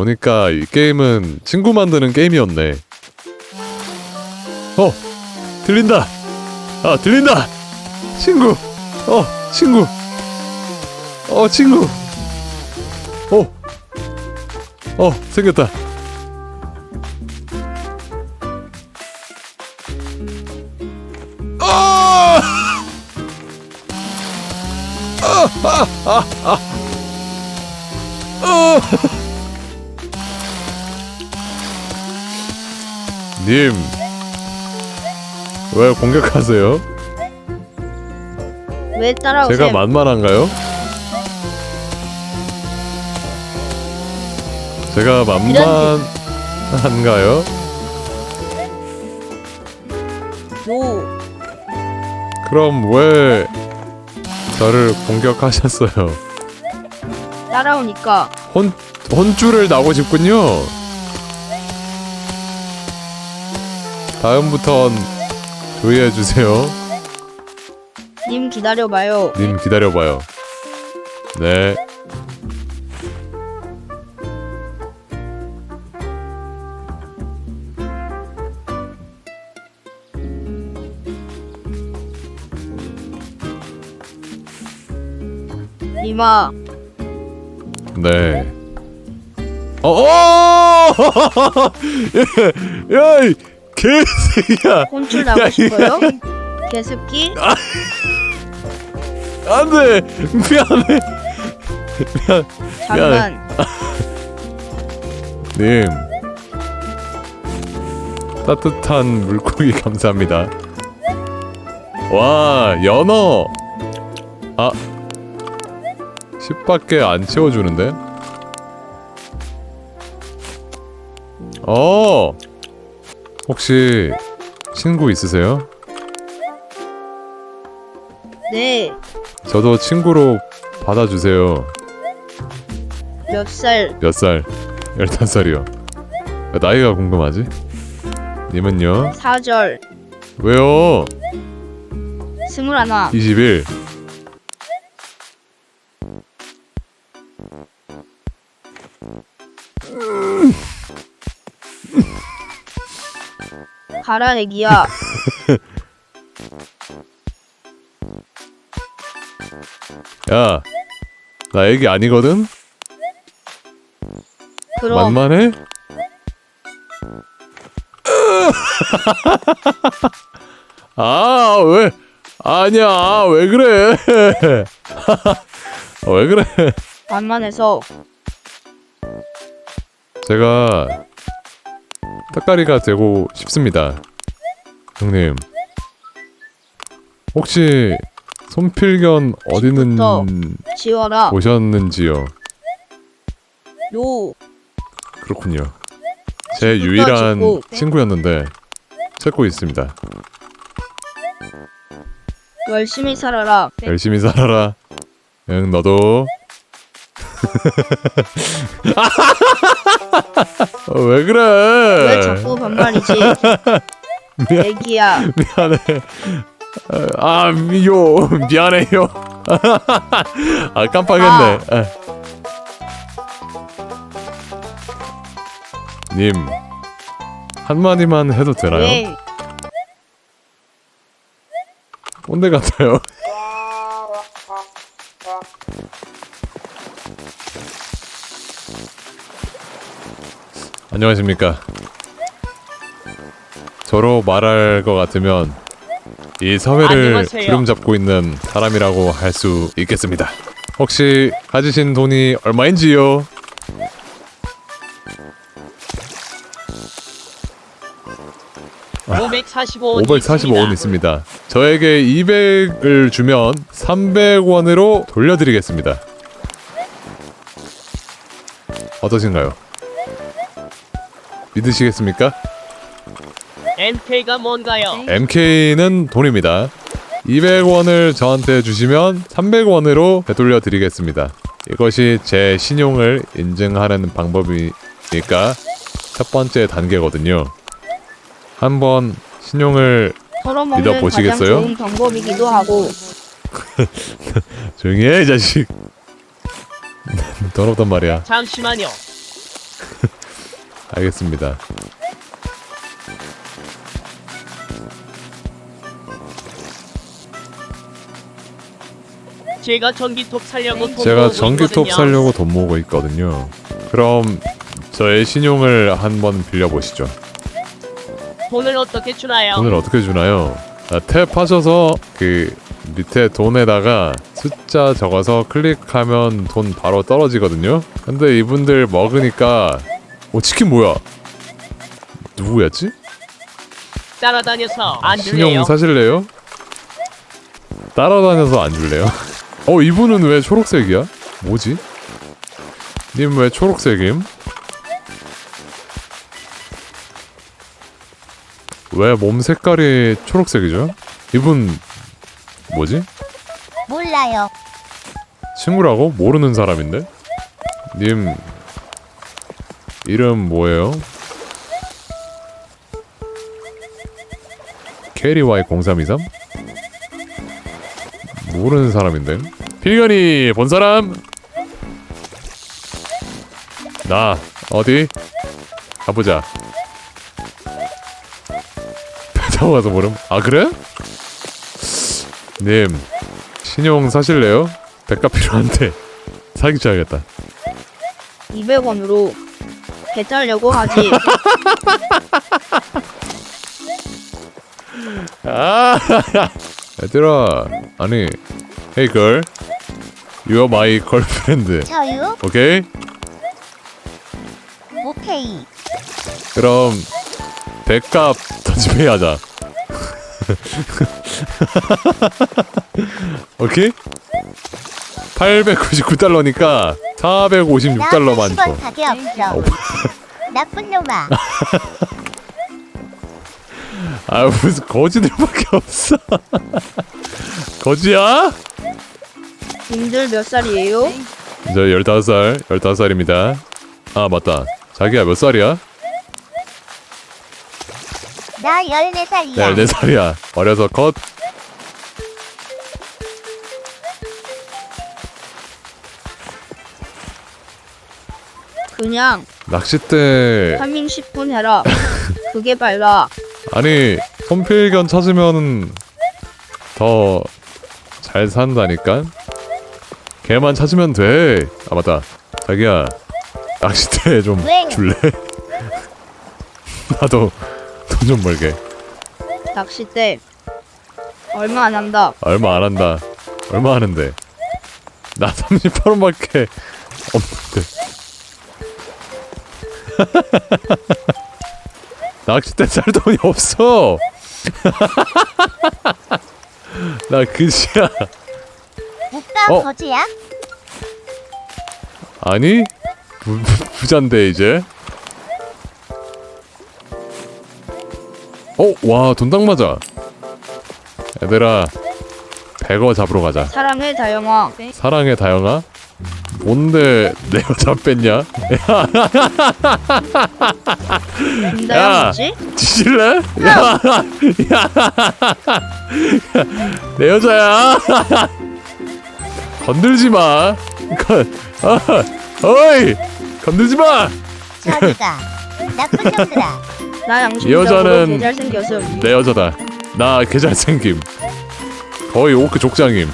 보니까 이 게임은 친구 만드는 게임이었네. 어, 들린다. 아, 들린다. 친구. 어, 친구. 어, 친구. 어, 어, 생겼다. 아! 아! 님, 왜 공격하세요? 왜 따라오세요? 제가 만만한가요? 제가 만만한가요? 노 그럼 왜 저를 공격하셨어요? 따라오니까 혼 혼쭐을 나고 싶군요. 다음부턴 조의해 주세요. 님 기다려봐요. 님 기다려봐요. 네. 님아 네. 어, 어! 야, 이 개새끼야! 혼쭐 야, 나고 이거- 싶어요? 개습기? 안 돼! 미안해! 미안, 잠깐 님. 따뜻한 물고기 감사합니다. 와, 연어! 아. 10밖에 안 채워주는데? 어! 혹시 친구 있으세요? 네 저도 친구로 받아주세요. 몇 살? 몇 살? 15살이요. 나이가 궁금하지? 님은요? 사절 왜요? 스물하나 21. 가라 애기야 야, 나 애기 아니거든? 그럼 만만해? 아, 왜? 아니야, 왜 그래? 아, 왜 그래? 만만해서 제가 따까리가 되고 싶습니다. 형님. 혹시 손필견 어디는 지금부터. 지워라 오셨는지요? 노 그렇군요. 제 지금부터 유일한 짓고. 친구였는데 찾고 있습니다. 열심히 살아라 열심히 살아라. 응, 너도. 어, 왜 그래? 왜 자꾸 반말이지 미안, 애기야 미안해. 아, 미요. 미안해요. 아, 깜빡했네. 아. 님, 한마디만 해도 되나요? 왜 꼰대 같아요. 안녕하십니까. 저로 말할 것 같으면 이 사회를 안녕하세요. 주름 잡고 있는 사람이라고 할 수 있겠습니다. 혹시 가지신 돈이 얼마인지요? 아, 545원 545원 있습니다. 저에게 200을 주면 300원으로 돌려드리겠습니다. 어떠신가요? 믿으시겠습니까? MK가 뭔가요? MK는 돈입니다. 200원을 저한테 주시면 300원으로 되돌려 드리겠습니다. 이것이 제 신용을 인증하는 방법이니까 첫 번째 단계거든요. 한번 신용을 털어먹는 믿어보시겠어요? 가장 좋은 방법이기도 하고 조용히 해, 이 자식. 더럽단 말이야. 잠시만요. 알겠습니다. 제가 전기톱 살려고 돈 제가 모으고 전기톱 있거든요. 살려고 돈 모으고 있거든요. 그럼 저의 신용을 한번 빌려보시죠. 돈을 어떻게 주나요? 돈을 어떻게 주나요? 아, 탭 하셔서 그 밑에 돈에다가 숫자 적어서 클릭하면 돈 바로 떨어지거든요. 근데 이분들 먹으니까 오 치킨 뭐야? 누구였지? 따라다녀서 안 신용 줄래요? 사실래요? 따라다녀서 안 줄래요? 어 이분은 왜 초록색이야? 뭐지? 님 왜 초록색임? 왜 몸 색깔이 초록색이죠? 이분 뭐지? 몰라요. 친구라고? 모르는 사람인데? 님 이름 뭐예요? 캐리와이 0323? 모르는 사람인데? 필견이 본 사람? 나 어디? 가보자 배타고 가서 모름 아 그래? 님 신용 사실래요? 백값 필요한데 사기쳐야겠다 200원으로 배 타려고 하지. 아 얘들아 아니 Hey girl You are my girlfriend 저요? 오케이? 오케이. 그럼 백값 던지페이 하자 오케이? 899달러니까 456달러만 나줘 80원 가게 없어. 나쁜 놈아. 아 무슨 거지들밖에 없어 거지야? 님들 몇 살이에요? 저 15살 15살입니다 아 맞다 자기야 몇 살이야? 나 14살이야. 네, 14살이야 어려서 컷 그냥 낚싯대 타밍 10분 해라. 그게 빨라. 아니 손필견 찾으면 더 잘 산다니까 걔만 찾으면 돼아 맞다 자기야 낚싯대 좀 왜? 줄래? 나도 돈 좀 벌게 낚싯대 얼마 안 한다. 얼마 안 한다 얼마 하는데 나 38원밖에 없는데 낚싯대 살 돈이 없어 나 그지야 오빠 어? 거지야? 아니 부, 부- 부잔데 이제 어? 와 돈딱 맞아 얘들아 백어 잡으러 가자 사랑해 다영아. 사랑의 다영아 뭔데 내 여자 뺐냐 뭐지? 뒤질래? 야, 야, 내 여자야. 건들지 마. 건, 아, 어이, 건들지 마. 저리가. 나쁜 놈들아. 나이 양심적으로 여자는 개 잘생겼음. 내 여자다. 나 개잘 생김. 거의 오크 족장임.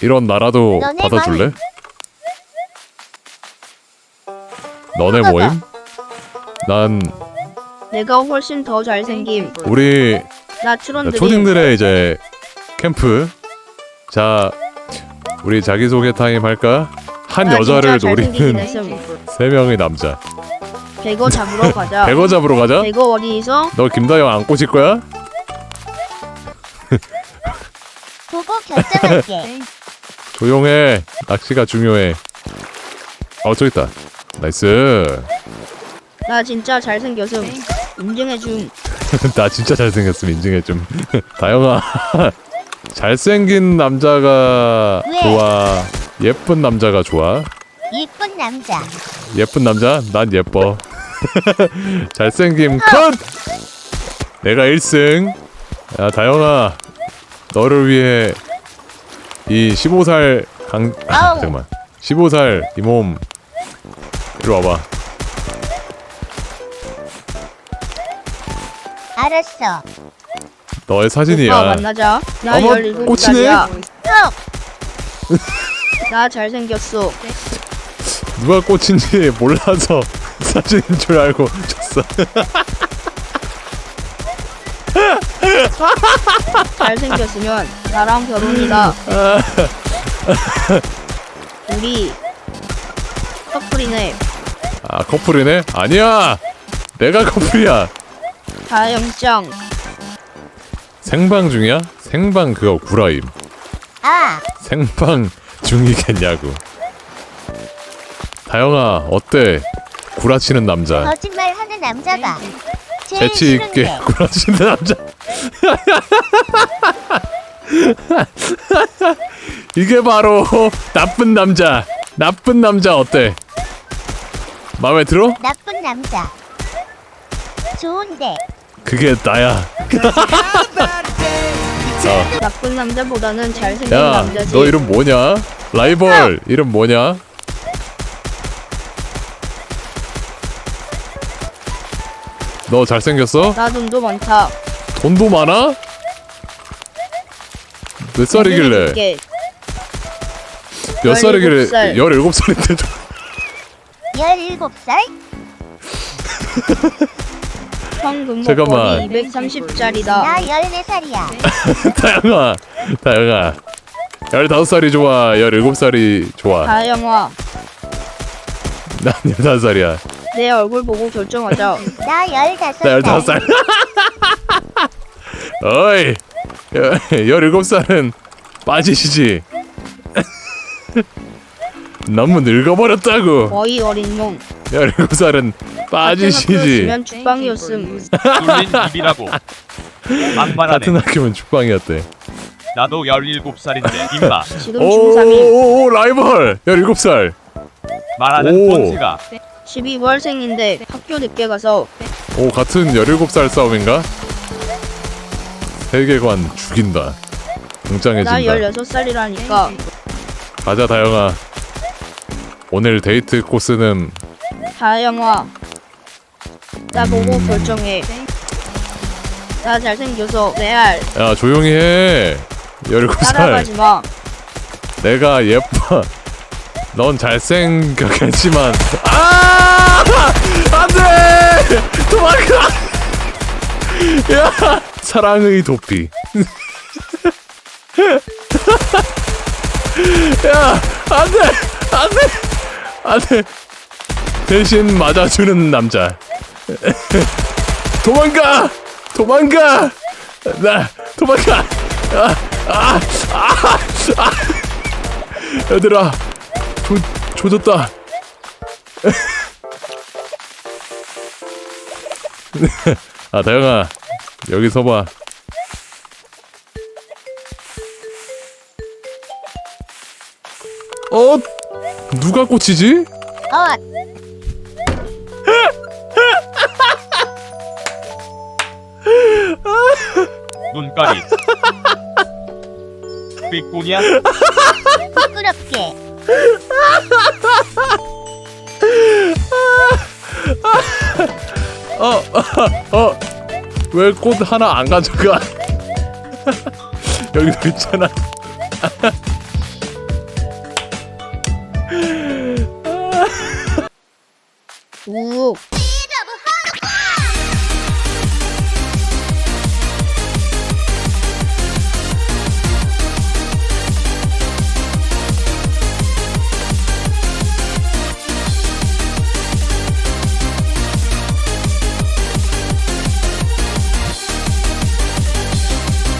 이런 나라도 너네 받아줄래? 너네. 모임? 난 내가 훨씬 더 잘생김. 우리 나 자, 트론들이 초딩들의 이제 캠프. 자, 우리 자기 소개 타임 할까? 한 나 여자를 진짜 잘생기긴 노리는 했음. 세 명의 남자. 백어 잡으러 가자. 백어 잡으러 가자. 백어 어디 있어? 너 김다영 안 꼬실 거야? 보고 결정할게. 조용해. 낚시가 중요해. 어, 저기 있다. 나이스. 나 진짜 잘생겼음. 인증해줌. 나 진짜 잘생겼음 인증해 좀. 다영아. 잘생긴 남자가 왜? 좋아. 예쁜 남자가 좋아. 이쁜 남자. 예쁜 남자? 난 예뻐. 잘생김 컷! 내가 1승. 야, 다영아. 너를 위해 이 15살 강 아, 아우. 잠깐만. 15살 이 몸 이리 와봐. 알았어. 너의 오빠 사진이야. 만나자. 나 어머, 17살이야. 톡. 나 잘생겼어. 누가 꽂힌지 몰라서 사진인 줄 알고 줬어. 잘생겼으면 나랑 결혼이다. 우리 커플이네. 아 커플이네? 아니야. 내가 커플이야. 다영짱. 생방 중이야? 생방 그거 구라임. 아, 생방 중이겠냐고. 다영아 어때? 구라치는 남자. 거짓말 하는 남자가 제일 재치 있게 싫은데. 구라치는 남자. 이게 바로 나쁜 남자. 나쁜 남자 어때? 마음에 들어? 나쁜 남자. 좋은데. 그게 나야. 나쁜 남자보다는 잘생긴 야, 남자지. 너 이름 뭐냐? 라이벌 이름 뭐냐? 너 잘생겼어? 나 돈도 많다. 돈도 많아? 몇 살이길래? 몇 살이길래? 17살. 17살인데 17살? 황금 잠깐만. 목걸이 230짜리다. 나 14살이야. 다영아 다영아 15살이 좋아 17살이 좋아 다영아, 난 15살이야 내 얼굴 보고 결정하자. 나나 15살. 15살 어이 17살은 빠지시지 너무 늙어버렸다고 거의 어린 놈. 17살은 빠지시지 면 죽방이었음. 뚫린 입이라고 막말하네 같은 학교면 죽방이었대 나도 17살인데 임마 지금 중3임. 오오오 라이벌 17살 말하는 오. 폰트가 12월생인데 학교 늦게 가서 오 같은 17살 싸움인가? 세계관 죽인다 나 웅장해진다 16살이라니까. 가자 다영아 오늘 데이트 코스는 다영아, 나 보고 결정해. 나 잘생겨서 레알. 야 조용히 해. 17살. 따라가지 마. 내가 예뻐. 넌 잘생겼겠지만. 아! 안돼! 도망가! 야 사랑의 도피. 야 안돼! 안돼 안돼 대신 맞아주는 남자. 도망가! 도망가! 나 도망가! 아, 아, 아, 아. 얘들아 조, 조졌다. 아 다영아 여기 서봐. 어? 누가 꽂히지? 어, 눈깔이 삐꾸냐 부끄럽게. 어, 어, 왜 꽃 하나 안 가져가? 여기도 있잖아. 우